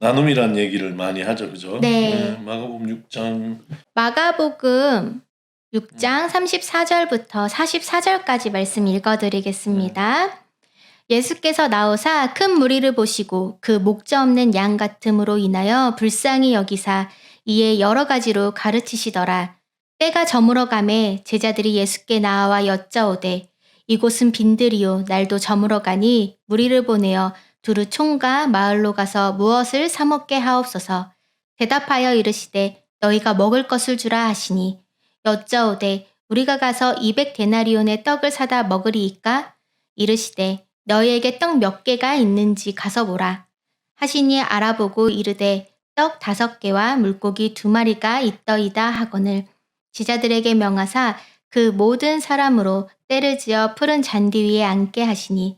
나눔이란 얘기를 많이 하죠, 그죠? 네. 마가복음 6장 마가복음 6장 34절부터 44절까지 말씀 읽어드리겠습니다. 예수께서 나오사 큰 무리를 보시고 그 목자 없는 양 같음으로 인하여 불쌍히 여기사 이에 여러 가지로 가르치시더라. 때가 저물어 가매 제자들이 예수께 나와 여짜오되 이곳은 빈들이요 날도 저물어 가니 무리를 보내어 두루 총과 마을로 가서 무엇을 사 먹게 하옵소서. 대답하여 이르시되 너희가 먹을 것을 주라 하시니 여짜오되 우리가 가서 200 데나리온의 떡을 사다 먹으리이까? 이르시되 너희에게 떡 몇 개가 있는지 가서 보라. 하시니 알아보고 이르되 떡 다섯 개와 물고기 두 마리가 있더이다 하거늘. 지자들에게 명하사 그 모든 사람으로 때를 지어 푸른 잔디 위에 앉게 하시니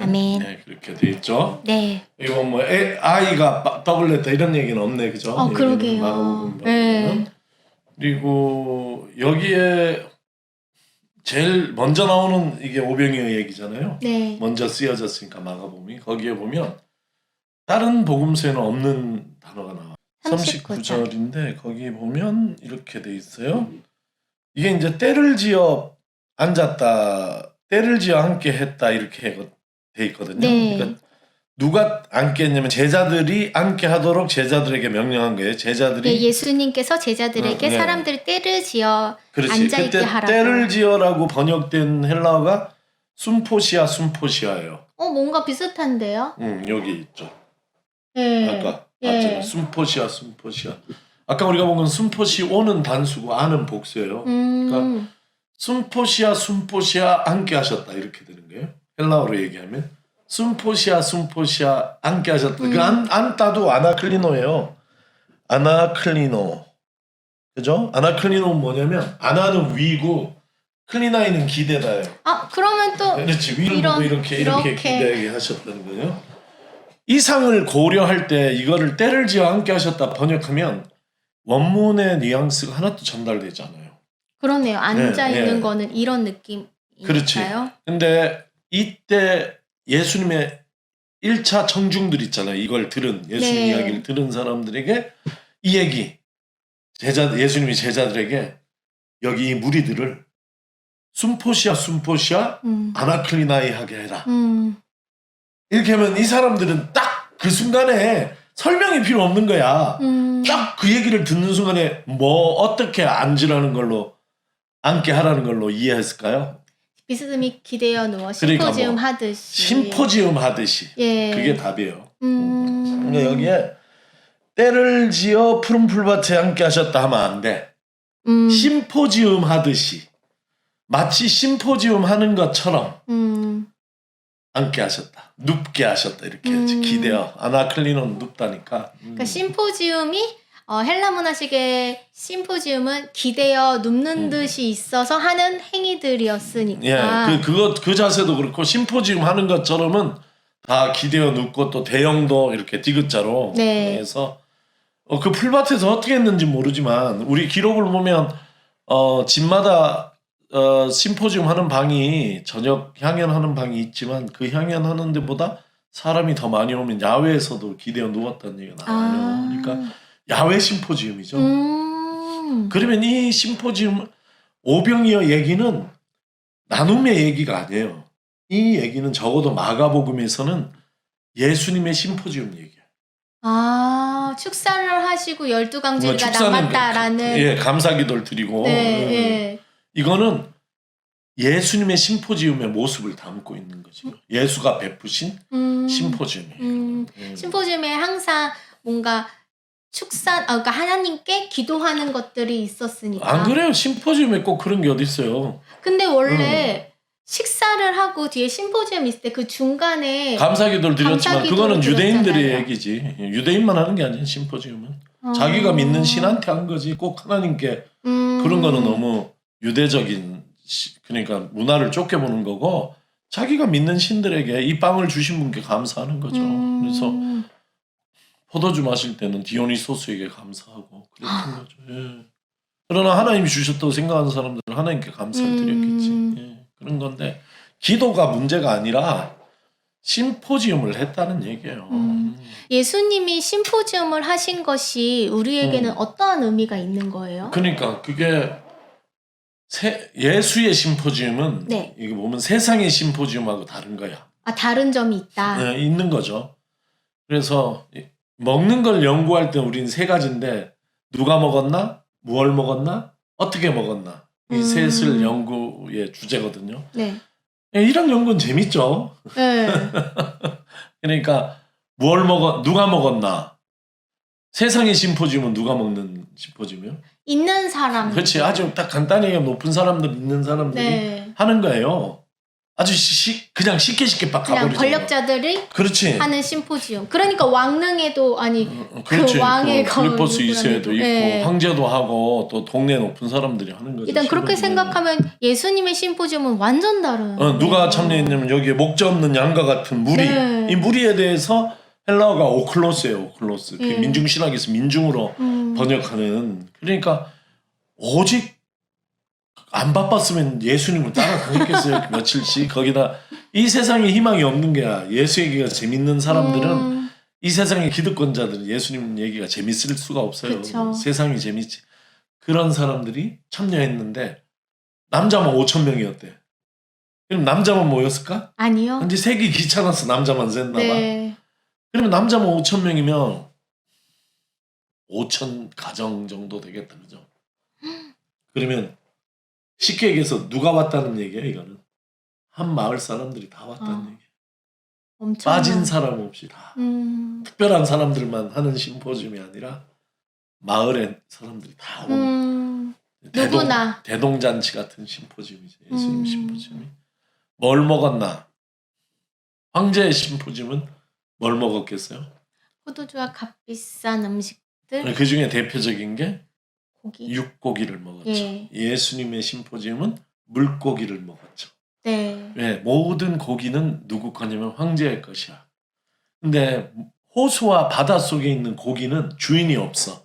아멘. 네, 그렇게 돼 있죠. 네. 이거 뭐 애, 아이가 냈다 이런 얘기는 없네, 그죠? 어, 여기는 그러게요. 마가복음 네. 보면은. 그리고 여기에 제일 먼저 나오는 이게 오병이어 얘기잖아요. 네. 먼저 쓰여졌으니까 마가복음이 거기에 보면 다른 복음서에는 없는 단어가 나와. 39 절. 39절인데 거기 보면 이렇게 돼 있어요. 이게 이제 때를 지어 앉았다, 때를 지어 앉게 했다 이렇게 돼 있거든요. 네. 그러니까 누가 앉게 했냐면 제자들이 앉게 하도록 제자들에게 명령한 거예요. 제자들이 예, 예수님께서 제자들에게 어, 네. 사람들 때를 지어 그렇지. 앉아 있게 그때 하라고. 때를 지어라고 번역된 헬라어가 순포시아 순포시아예요. 어 뭔가 비슷한데요? 음, 여기 있죠. 네. 아까 예. 봤잖아요. 순포시아 순포시아. 아까 우리가 본 건 순포시 오는 단수고 아는 복수예요. 음. 그러니까 순포시아 순포시아 함께 하셨다 이렇게 되는 거예요. 헬라어로 얘기하면 순포시아 순포시아 함께 하셨다. 음. 그 안, 안따도 아나클리노예요. 아나클리노. 그죠? 아나클리노는 뭐냐면 아나는 위고 클리나이는 기대다예요. 아 그러면 또 그렇지 위를 이런- 보고 이렇게 이렇게, 이렇게. 기대하게 하셨다는 거예요. 이상을 고려할 때 이거를 때를 지어 함께 하셨다 번역하면 원문의 뉘앙스가 하나도 전달되지 않아요. 그러네요. 앉아 네, 있는 네. 거는 이런 느낌인가요? 그렇지. 근데 이때 예수님의 1차 청중들 있잖아요. 이걸 들은 예수님 네. 이야기를 들은 사람들에게 이 얘기 제자 예수님이 제자들에게 여기 이 무리들을 순포시아 순포시아 음. 아나클리나이 하게 해라. 음. 이렇게 하면 이 사람들은 딱 그 순간에 설명이 필요 없는 거야. 음. 딱그 얘기를 듣는 순간에 뭐 어떻게 앉으라는 걸로 앉게 하라는 걸로 이해했을까요? 비스듬히 기대어 누워 그러니까 심포지움 뭐 하듯이. 심포지움 하듯이 예. 그게 답이에요. 음. 그러니까 여기에 때를 지어 푸른 풀밭에 함께 하셨다 하면 안 돼. 음. 심포지움 하듯이 마치 심포지움 하는 것처럼 음. 함께 하셨다. 눕게 하셨다 이렇게 해야지. 음. 기대어. 아나클리노는 눕다니까. 음. 그러니까 심포지움이 어, 헬라 문화식의 심포지움은 기대어 눕는 음. 듯이 있어서 하는 행위들이었으니까. 예, 그 그거 그 자세도 그렇고 심포지움 하는 것처럼은 다 기대어 눕고 또 대형도 이렇게 디귿자로 네. 해서 어, 그 풀밭에서 어떻게 했는지 모르지만 우리 기록을 보면 어 집마다 어 심포지움 하는 방이 저녁 향연하는 방이 있지만 그 향연하는 데보다 사람이 더 많이 오면 야외에서도 기대어 누웠다는 얘기가 나와요. 아. 그러니까 야외 심포지움이죠. 음. 그러면 이 심포지움 오병이어 얘기는 나눔의 얘기가 아니에요. 이 얘기는 적어도 마가복음에서는 예수님의 심포지움 얘기예요. 아, 축사를 하시고 열두 뭐 축사는 남았다라는. 예, 감사기도를 드리고 네, 음. 예. 이거는 예수님의 심포지움의 모습을 담고 있는 거죠. 예수가 베푸신 음. 심포지움이에요. 음. 음. 심포지움에 항상 뭔가 축사, 아, 그러니까 하나님께 기도하는 것들이 있었으니까. 안 그래요? 심포지움에 꼭 그런 게 어디 있어요? 근데 음. 원래 식사를 하고 뒤에 심포지움 있을 때 그 중간에 감사 기도를 드렸지만 감사 기도를 그거는 유대인들의 드렸잖아요. 얘기지. 유대인만 하는 게 아니에요. 심포지움은. 자기가 어. 믿는 신한테 한 거지 꼭 하나님께 음. 그런 거는 너무 유대적인 시- 그러니까 문화를 쫓겨 보는 거고 자기가 믿는 신들에게 이 빵을 주신 분께 감사하는 거죠. 음. 그래서 포도주 마실 때는 디오니소스에게 감사하고 그랬던 아. 거죠. 예. 그러나 하나님이 주셨다고 생각하는 사람들은 하나님께 감사를 음. 드렸겠지. 예. 그런 건데 기도가 문제가 아니라 심포지움을 했다는 얘기예요. 음. 예수님이 심포지움을 하신 것이 우리에게는 음. 어떠한 의미가 있는 거예요? 그러니까 그게 세- 예수의 심포지움은 네. 이게 보면 세상의 심포지움하고 다른 거야. 아 다른 점이 있다. 네, 있는 거죠. 그래서 이- 먹는 걸 연구할 때 우리는 세 가지인데 누가 먹었나, 무얼 먹었나, 어떻게 먹었나 이 음. 셋을 연구의 주제거든요. 네. 예, 이런 연구는 재밌죠. 네. 그러니까 무얼 먹었, 누가 먹었나. 세상의 심포지움은 누가 먹는 심포지움이요? 있는 사람. 그렇지. 아주 딱 간단히 높은 사람들 있는 사람들이 네. 하는 거예요. 아주 시, 그냥 쉽게 쉽게 막 그냥 가버리죠. 권력자들이 그렇지. 하는 심포지움. 그러니까 왕릉에도 아니 어, 그렇지. 그 왕의 그 거울 필리포스 이세도 있고 네. 황제도 하고 또 동네 높은 사람들이 하는 거죠. 일단 그렇게 심포지움은. 생각하면 예수님의 심포지움은 완전 다른. 어, 누가 참여했냐면 여기에 목자 없는 양과 같은 무리. 네. 이 무리에 대해서 헬라어가 오클로스예요. 오클로스. 그 네. 민중 신학에서 민중으로 음. 번역하는. 그러니까 오직 안 바빴으면 예수님을 따라다녔겠어요. 며칠씩 거기다 이 세상에 희망이 없는 게야. 예수 얘기가 재밌는 사람들은 음. 이 세상의 기득권자들은 예수님 얘기가 재밌을 수가 없어요. 그쵸. 세상이 재밌지. 그런 사람들이 참여했는데 남자만 5천 명이었대. 그럼 남자만 모였을까? 아니요. 근데 세기 귀찮아서 남자만 셌나 봐. 네. 그러면 남자만 5천 명이면 5천 가정 정도 되겠다, 그죠? 그러면 쉽게 얘기해서 누가 왔다는 얘기야, 이거는. 한 마을 사람들이 다 왔다는 어. 얘기야. 엄청 빠진 사람 없이 다. 음. 특별한 사람들만 하는 심포지움이 아니라 마을의 사람들이 다 오는 음. 대동, 누구나. 대동잔치 같은 심포지움이죠. 예수님 음. 심포지움이. 뭘 먹었나? 황제의 심포지움은 뭘 먹었겠어요? 포도주와 값비싼 음식들 그 중에 대표적인 게 고기. 육고기를 먹었죠. 예. 예수님의 심포지움은 물고기를 먹었죠. 네. 왜? 모든 고기는 누구 거냐면 황제의 것이야. 근데 호수와 바다 속에 있는 고기는 주인이 없어.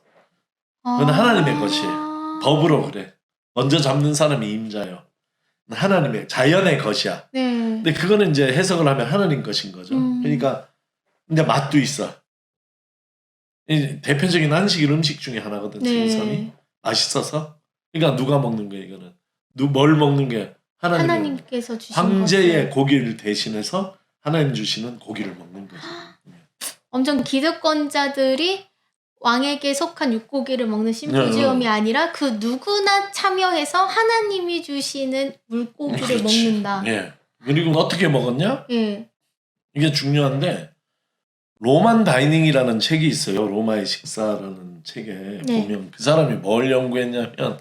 그건 하나님의 것이에요. 법으로 그래. 먼저 잡는 사람이 임자요. 하나님의 자연의 것이야. 네. 근데 그거는 이제 해석을 하면 하나님 것인 거죠. 음. 그러니까 근데 맛도 있어. 이 대표적인 한식 음식 중에 하나거든 네. 생선이 맛있어서. 그러니까 누가 먹는 거야 이거는. 누 뭘 먹는 게 하나님. 하나님께서 주신 황제의 것을 고기를 대신해서 하나님 주시는 고기를 먹는 거죠. 엄청 기득권자들이 왕에게 속한 육고기를 먹는 심포지움이 네, 아니라 그 누구나 참여해서 하나님이 주시는 물고기를 그렇지. 먹는다. 예. 그리고 어떻게 먹었냐? 예. 이게 중요한데 로만 다이닝이라는 책이 있어요. 로마의 식사라는 책에 네. 보면 그 사람이 뭘 연구했냐면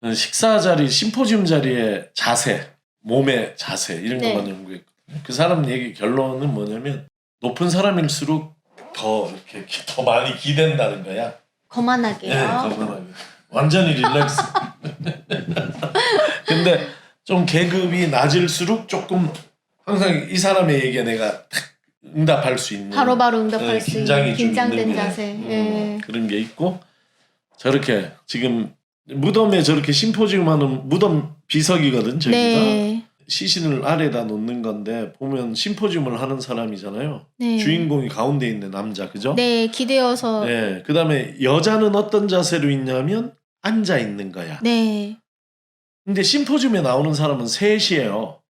그 식사 자리, 심포지움 자리의 자세, 몸의 자세 이런 네. 것만 연구했거든요. 그 사람 얘기 결론은 뭐냐면 높은 사람일수록 더 이렇게 기- 더 많이 기댄다는 거야. 거만하게요. 네, 거만하게. 완전히 릴렉스. 근데 좀 계급이 낮을수록 조금 항상 이 사람의 얘기에 내가 탁 응답할 수 있는 바로바로 응답할 네, 수 긴장이 있는 좀 긴장된 있는 자세. 음, 예. 그런 게 있고 저렇게 지금 무덤에 저렇게 심포지움 하는 무덤 비석이거든 저기가 네. 시신을 아래다 놓는 건데 보면 심포지움을 하는 사람이잖아요. 네. 주인공이 가운데 있는 남자 그죠? 네, 기대어서 네. 네. 그다음에 여자는 어떤 자세로 있냐면 앉아 있는 거야. 네. 근데 심포지움에 나오는 사람은 셋이에요.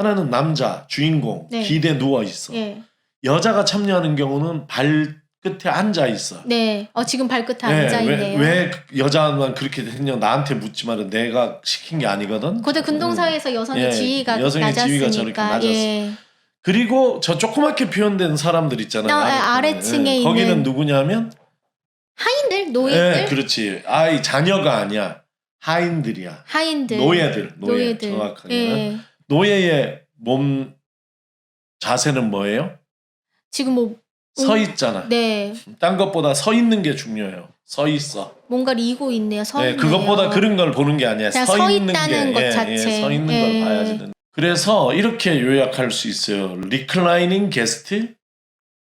하나는 남자 주인공 네. 기대 누워 있어. 예. 여자가 참여하는 경우는 발 끝에 앉아 있어. 네. 어 지금 발끝에 네, 앉아 있네요. 왜, 왜 여자만 그렇게 됐냐 나한테 묻지 마라. 내가 시킨 게 아니거든. 고대 근동 음. 사회에서 여성의 예, 지위가 여성의 지위가 저렇게 낮았으니까. 낮았어. 예. 그리고 저 조그맣게 표현된 사람들 있잖아요. 아, 아래- 아래층에 예, 거기는 있는 누구냐면 하인들, 노예들, 예, 그렇지. 아이 자녀가 아니야. 하인들이야. 하인들, 노예들, 노예, 노예들. 정확하게. 예. 노예의 몸 자세는 뭐예요? 지금 뭐서 음. 있잖아. 네. 딴 것보다 서 있는 게 중요해요. 서 있어. 뭔가를 이고 있네요. 서 네, 있네요. 그것보다 그런 걸 보는 게 아니야. 그냥 서, 서 있는 있다는 게, 것 예, 자체. 예, 서 있는 예. 걸 봐야지. 그래서 이렇게 요약할 수 있어요. reclining guest,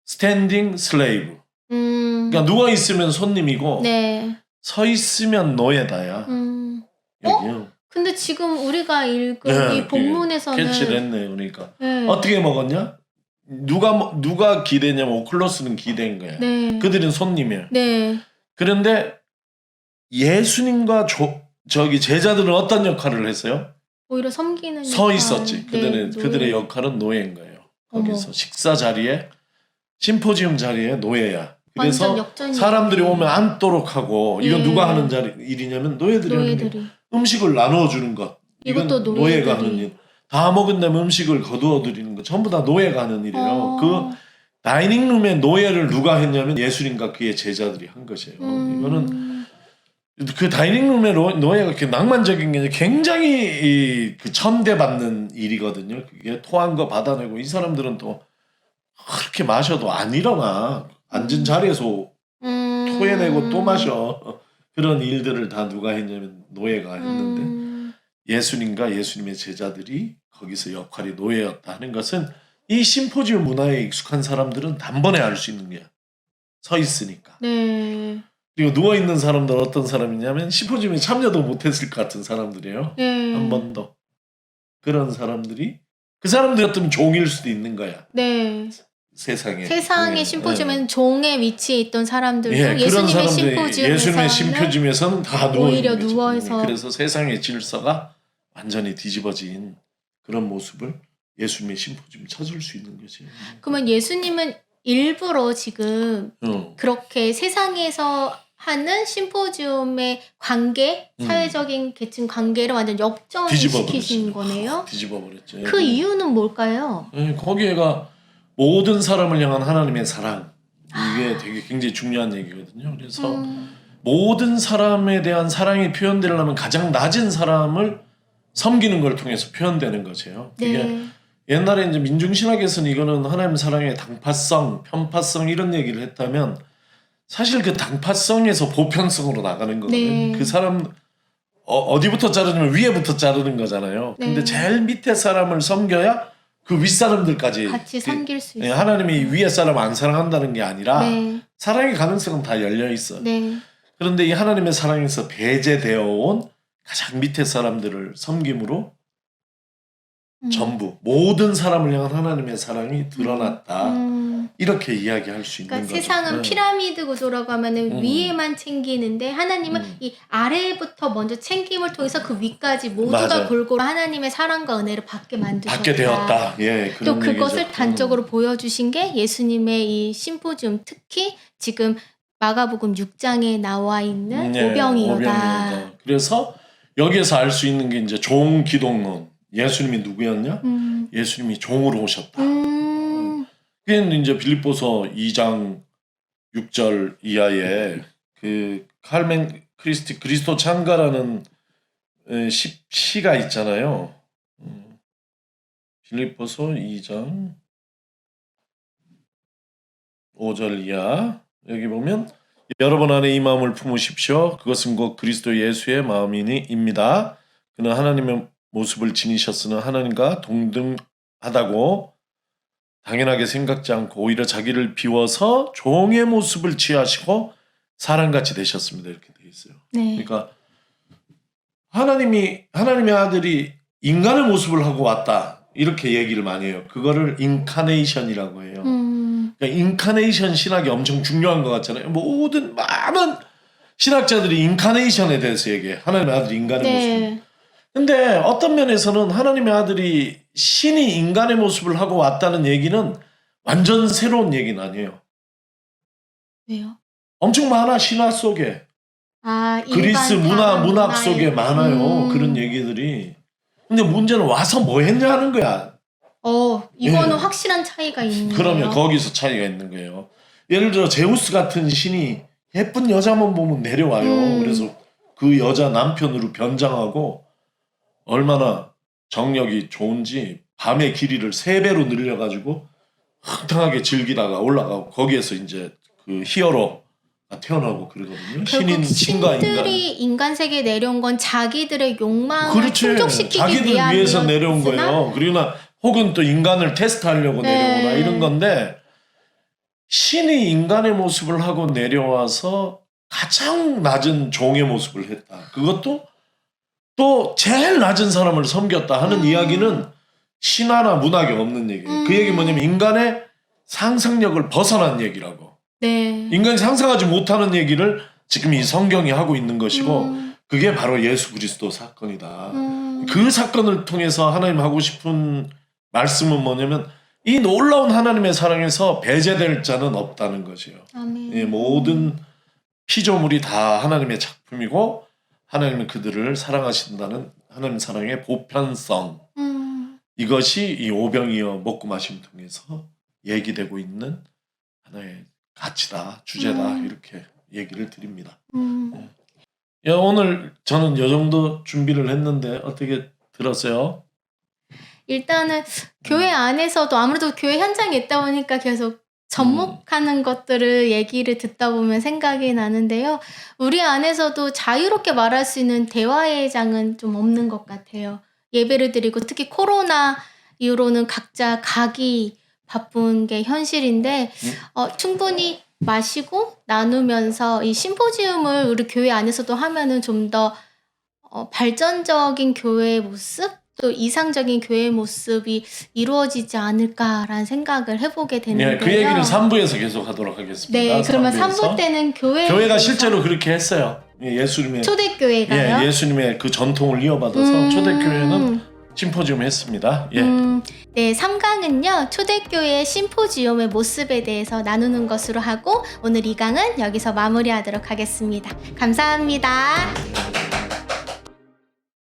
standing slave. 음. 그러니까 누워 있으면 손님이고 네. 서 있으면 노예다야. 음. 여기요. 근데 지금 우리가 읽은 네, 이 본문에서는 캐치를 했네 그러니까. 네. 어떻게 먹었냐? 누가 먹- 누가 기대냐면 오클로스는 기대인 거야. 네. 그들은 손님이야. 네. 그런데 예수님과 조, 저기 제자들은 어떤 역할을 했어요? 오히려 섬기는 서 역할. 있었지. 네, 그들의 역할은 노예인 거예요. 거기서 어머. 식사 자리에 심포지움 자리에 노예야. 그래서 사람들이 오면 앉도록 하고 이건 예. 누가 하는 자리 일이냐면 노예들이 하는 일. 노예들이 음식을 나누어 주는 것. 이건 이것도 노예가 노예들이. 하는 일. 다 먹은 다음에 음식을 거두어 드리는 거 전부 다 노예가 하는 일이에요. 어. 그 다이닝룸의 노예를 누가 했냐면 예수님과 그의 제자들이 한 것이에요. 음. 이거는 그 다이닝룸의 노- 노예가 이렇게 낭만적인 게 굉장히 이, 그 천대받는 일이거든요. 그게 토한 거 받아내고 이 사람들은 또 그렇게 마셔도 안 일어나. 앉은 자리에서 음. 토해내고 또 마셔. 그런 일들을 다 누가 했냐면 노예가 했는데 음. 예수님과 예수님의 제자들이 거기서 역할이 노예였다 하는 것은 이 심포지움 문화에 익숙한 사람들은 단번에 알 수 있는 거야. 서 있으니까. 네. 그리고 누워 있는 사람들은 어떤 사람이냐면 심포지움에 참여도 못했을 것 같은 사람들이에요. 네. 한 번도 그런 사람들이 그 사람들 같으면 종일 수도 있는 거야. 네. 세상에. 세상의 예, 심포지움엔 종의 위치에 있던 사람들도 예, 그런 예수님의 심포지움에서는 예수님의 심표짐에서는 다 누워 오히려 있는 거죠. 누워서. 그래서 세상의 질서가 완전히 뒤집어진 그런 모습을 예수님의 심포지움 찾을 수 있는 거죠. 그러면 예수님은 일부러 지금 어. 그렇게 세상에서 하는 심포지움의 관계, 음. 사회적인 계층 관계를 완전 뒤집어 역전시키신. 거네요. 뒤집어 버렸죠. 그 이유는 뭘까요? 예, 거기에가 모든 사람을 향한 하나님의 사랑 이게 되게 굉장히 중요한 얘기거든요. 그래서 음, 모든 사람에 대한 사랑이 표현되려면 가장 낮은 사람을 섬기는 걸 통해서 표현되는 거죠. 이게 네. 옛날에 이제 민중신학에서는 이거는 하나님 사랑의 당파성, 편파성 이런 얘기를 했다면 사실 그 당파성에서 보편성으로 나가는 거거든요. 네. 그 사람 어, 디부터 자르냐면 위에부터 자르는 거잖아요. 근데 네. 제일 밑에 사람을 섬겨야 그 윗사람들까지 같이 그- 섬길 수 예, 있어요. 하나님이 위에 사람 안 사랑한다는 게 아니라 네. 사랑의 가능성은 다 열려 있어. 네. 그런데 이 하나님의 사랑에서 배제되어 온 가장 밑에 사람들을 섬김으로 음. 전부 모든 사람을 향한 하나님의 사랑이 드러났다. 음. 이렇게 이야기할 수 있는 그러니까 거죠. 세상은 네. 피라미드 구조라고 하면은 음. 위에만 챙기는데 하나님은 음. 이 아래부터 먼저 챙김을 통해서 그 위까지 모두가 맞아요. 골고루 하나님의 사랑과 은혜를 받게 만드셨다. 받게 되었다. 예, 또 그것을 얘기죠. 단적으로 보여주신 게 예수님의 이 심포지움 특히 지금 마가복음 6장에 나와 있는 음, 예, 오병이어다. 오병이어다. 그래서 여기에서 알 수 있는 게 이제 종 기독론. 예수님이 누구였냐? 음. 예수님이 종으로 오셨다. 음. 그게 이제 빌립보서 2장 6절 이하에 그 칼멘 크리스티 그리스도 찬가라는 에, 시, 시가 있잖아요. 음, 빌립보서 2장 5절 이하 여기 보면 여러분 안에 이 마음을 품으십시오. 그것은 곧 그리스도 예수의 마음이니입니다. 그는 하나님의 모습을 지니셨으나 하나님과 동등하다고 당연하게 생각지 않고 오히려 자기를 비워서 종의 모습을 취하시고 사람같이 되셨습니다. 이렇게 돼 있어요. 네. 그러니까 하나님이 하나님의 아들이 인간의 모습을 하고 왔다. 이렇게 얘기를 많이 해요. 그거를 인카네이션이라고 해요. 음. 그러니까 인카네이션 신학이 엄청 중요한 것 같잖아요. 모든 많은 신학자들이 인카네이션에 대해서 얘기해. 하나님의 아들이 인간의 모습. 네. 근데 어떤 면에서는 하나님의 아들이 신이 인간의 모습을 하고 왔다는 얘기는 완전 새로운 얘기는 아니에요. 왜요? 엄청 많아 신화 속에 아, 그리스 문화 문학 속에 많아요 음. 그런 얘기들이. 근데 문제는 와서 뭐 했냐 하는 거야. 어, 이거는 예. 확실한 차이가 있네요. 그러면 거기서 차이가 있는 거예요. 예를 들어 제우스 같은 신이 예쁜 여자만 보면 내려와요. 음. 그래서 그 여자 남편으로 변장하고 얼마나 정력이 좋은지 밤의 길이를 세 배로 늘려가지고 흥탕하게 즐기다가 올라가고 거기에서 이제 그 히어로가 태어나고 그러거든요. 신인 신과 인간. 신들이 인간 세계에 내려온 건 자기들의 욕망을 그렇지. 충족시키기 자기들 위해서 내려온 거예요. 그러나 혹은 또 인간을 테스트하려고 네. 내려오거나 이런 건데 신이 인간의 모습을 하고 내려와서 가장 낮은 종의 모습을 했다. 그것도 또 제일 낮은 사람을 섬겼다 하는 음. 이야기는 신화나 문학에 없는 얘기예요. 음. 그 얘기 뭐냐면 인간의 상상력을 벗어난 얘기라고. 네. 인간이 상상하지 못하는 얘기를 지금 이 성경이 하고 있는 것이고 음, 그게 바로 예수 그리스도 사건이다. 음, 그 사건을 통해서 하나님 하고 싶은 말씀은 뭐냐면 이 놀라운 하나님의 사랑에서 배제될 자는 없다는 것이에요. 아멘. 예, 모든 피조물이 다 하나님의 작품이고 하나님은 그들을 사랑하신다는 하나님 사랑의 보편성 음, 이것이 이 오병이어 먹고 마심 통해서 얘기되고 있는 하나의 가치다 주제다 음. 이렇게 얘기를 드립니다. 음. 야, 오늘 저는 요 정도 준비를 했는데 어떻게 들었어요? 일단은 교회 안에서도 아무래도 교회 현장에 있다 보니까 계속 접목하는 것들을 얘기를 듣다 보면 생각이 나는데요. 우리 안에서도 자유롭게 말할 수 있는 대화의 장은 좀 없는 것 같아요. 예배를 드리고 특히 코로나 이후로는 각자 가기 바쁜 게 현실인데 어, 충분히 마시고 나누면서 이 심포지움을 우리 교회 안에서도 하면은 좀더 어, 발전적인 교회의 모습 또 이상적인 교회의 모습이 이루어지지 않을까라는 생각을 해보게 되는데요. 네, 그 얘기를 3부에서 계속 하도록 하겠습니다. 네, 그러면 3부에서. 3부 때는 교회 교회가 실제로 그렇게 했어요. 예, 예수님의 초대교회가요. 예, 예수님의 그 전통을 이어받아서 음, 초대교회는 심포지움 했습니다. 예. 음, 네, 3강은요, 초대교회의 심포지움의 모습에 대해서 나누는 것으로 하고, 오늘 2강은 여기서 마무리하도록 하겠습니다. 감사합니다.